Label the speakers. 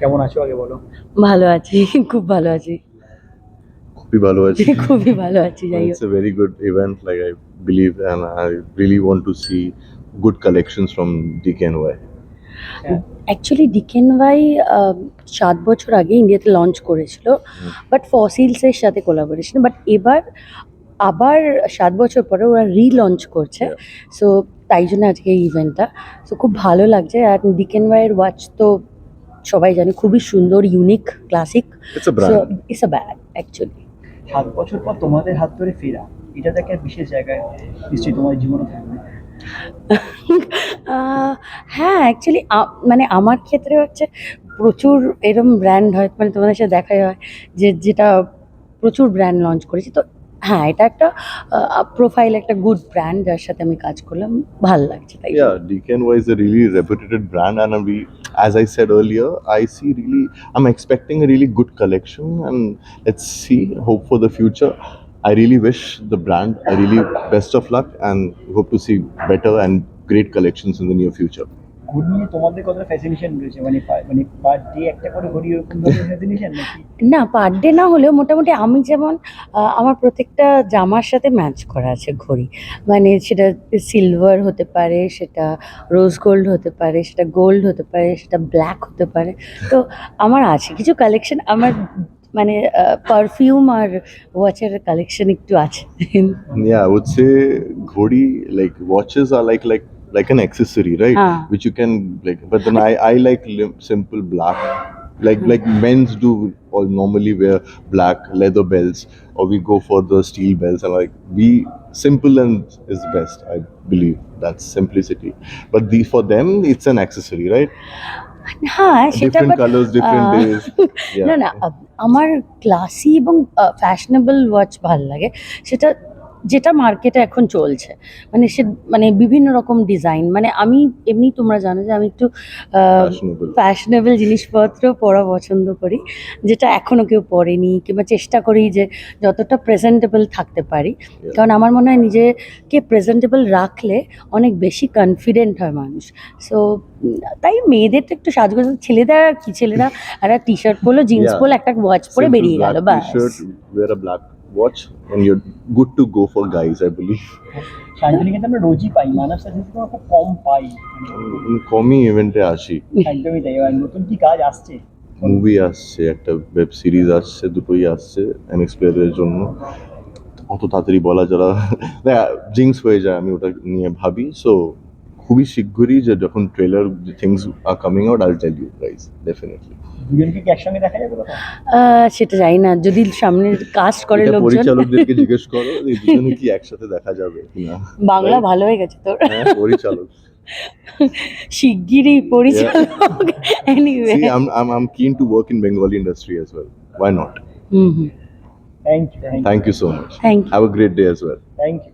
Speaker 1: কেমন আছো আগে বলো?
Speaker 2: ভালো আছি খুব ভালো আছি।
Speaker 3: খুবই ভালো আছি।
Speaker 2: খুবই ভালো আছি যাই হোক।
Speaker 3: a very good event, like I believe, and I really want to see good collections from DKNY.
Speaker 2: Actually Dickens ভাই সাত বছর আগে ইন্ডিয়াতে লঞ্চ করেছিল বাট ফসিলসের সাথে কোলাবোরেশন বাট এবার আবার সাত বছর পরে ওরা রিলঞ্চ করছে। সো তাই জন্য আজকে এই ইভেন্টটা সো খুব ভালো লাগছে। আর ডিকেন ভাইয়ের ওয়াচ তো সবাই জানে খুবই সুন্দর unique classic
Speaker 3: it's a
Speaker 2: bad actually
Speaker 1: সাত বছর পর তোমাদের হাত ধরে ফেরা এটা দেখে বিশেষ জায়গায় নিশ্চয়ই তোমার জীবনে থাকবে।
Speaker 2: হ্যাঁ অ্যাকচুয়ালি মানে আমার ক্ষেত্রে হচ্ছে প্রচুর এরম ব্র্যান্ড হয় মানে তোমাদের সাথে দেখাই হয় যে যেটা প্রচুর ব্র্যান্ড লঞ্চ করেছি। তো হ্যাঁ এটা একটা প্রোফাইল একটা গুড ব্র্যান্ড যার সাথে আমি কাজ করলাম ভাল লাগছে তাই
Speaker 3: Yeah, DKNY is a really reputed brand, and we, as I said earlier, I see really, I'm expecting a really good collection, and let's see, hope for the future. I really wish the brand a really best of luck, and hope to see better and great collections in the near future.
Speaker 1: ঘড়ি তোমাদের কতটা fascination রয়েছে? মানে মানে per day একটা করে ঘড়ি এরকম ফ্যাসিনেশন নাকি?
Speaker 2: না পার ডে না হলেও মোটামুটি আমি যেমন আমার প্রত্যেকটা জামার সাথে ম্যাচ করা আছে ঘড়ি। মানে সেটা সিলভার হতে পারে সেটা রোজ গোল্ড হতে পারে সেটা গোল্ড হতে পারে সেটা ব্ল্যাক হতে পারে। তো আমার আছে কিছু কালেকশন আমার মানে পারফিউম আর ওয়াচের কালেকশন একটু আছে।
Speaker 3: I would say Ghodi, like watches are like like like an accessory, right?
Speaker 2: Ah.
Speaker 3: Which you can like, but then I I like lim- simple black, like like men's do all normally wear black leather belts, or we go for the steel belts, and like we simple and is best. I believe that's simplicity. But the for them it's an accessory, right?
Speaker 2: হ্যাঁ সেটা
Speaker 3: different
Speaker 2: but,
Speaker 3: colors, different
Speaker 2: ah,
Speaker 3: days. Yeah.
Speaker 2: না না আব- আমার classy এবং fashionable watch ভাল লাগে সেটা যেটা মার্কেটে এখন চলছে মানে সে মানে বিভিন্ন রকম ডিজাইন মানে আমি এমনি তোমরা জানো যে আমি একটু. ফ্যাশনেবল জিনিসপত্র পরা পছন্দ করি যেটা এখনও কেউ পরেনি কিংবা চেষ্টা করি যে যতটা প্রেজেন্টেবল থাকতে পারি। কারণ আমার মনে হয় নিজেকে প্রেজেন্টেবল রাখলে অনেক বেশি কনফিডেন্ট হয় মানুষ। সো তাই মেয়েদের তো একটু সাজগোজ ছেলেদের আর কি? ছেলেরা একটা টি শার্ট পরলো জিন্স. পরলো একটা ওয়াচ পরে বেরিয়ে গেল
Speaker 3: black watch, and you're good to go for guys, I believe.
Speaker 1: Shantoni কিন্তু আমরা রোজই পাই মানব সাথে আমরা খুব কম পাই।
Speaker 3: কমই ইভেন্টে আসি।
Speaker 1: একদমই তাই এবার নতুন কি কাজ আসছে?
Speaker 3: মুভি আসছে একটা ওয়েব সিরিজ আসছে দুটোই আসছে এমএক্স প্লেয়ারের জন্য। অত তাড়াতাড়ি বলা যারা জিংস হয়ে যায় আমি ওটা নিয়ে ভাবি সো খুবই শীঘ্রই যে যখন trailer things are coming out I tell you guys definitely
Speaker 1: দুজনকে কি একসঙ্গে দেখা যাবে
Speaker 2: সেটা জানি না। যদি সামনে কাস্ট করে লোকজন।
Speaker 3: পরিচালকদেরকে জিজ্ঞেস করো এই দুজনে কি একসাথে দেখা যাবে কিনা
Speaker 2: বাংলা ভালো হয়ে গেছে তোর।
Speaker 3: হ্যাঁ পরিচালক।
Speaker 2: শিগগিরই পরিচালক। Anyway
Speaker 3: See, I'm, I'm, I'm keen to work in Bengali industry as well. Why not?
Speaker 2: Hmm hmm
Speaker 1: thank you thank you
Speaker 3: Thank you so much.
Speaker 2: Thank you
Speaker 3: Have a great day as well.
Speaker 1: Thank you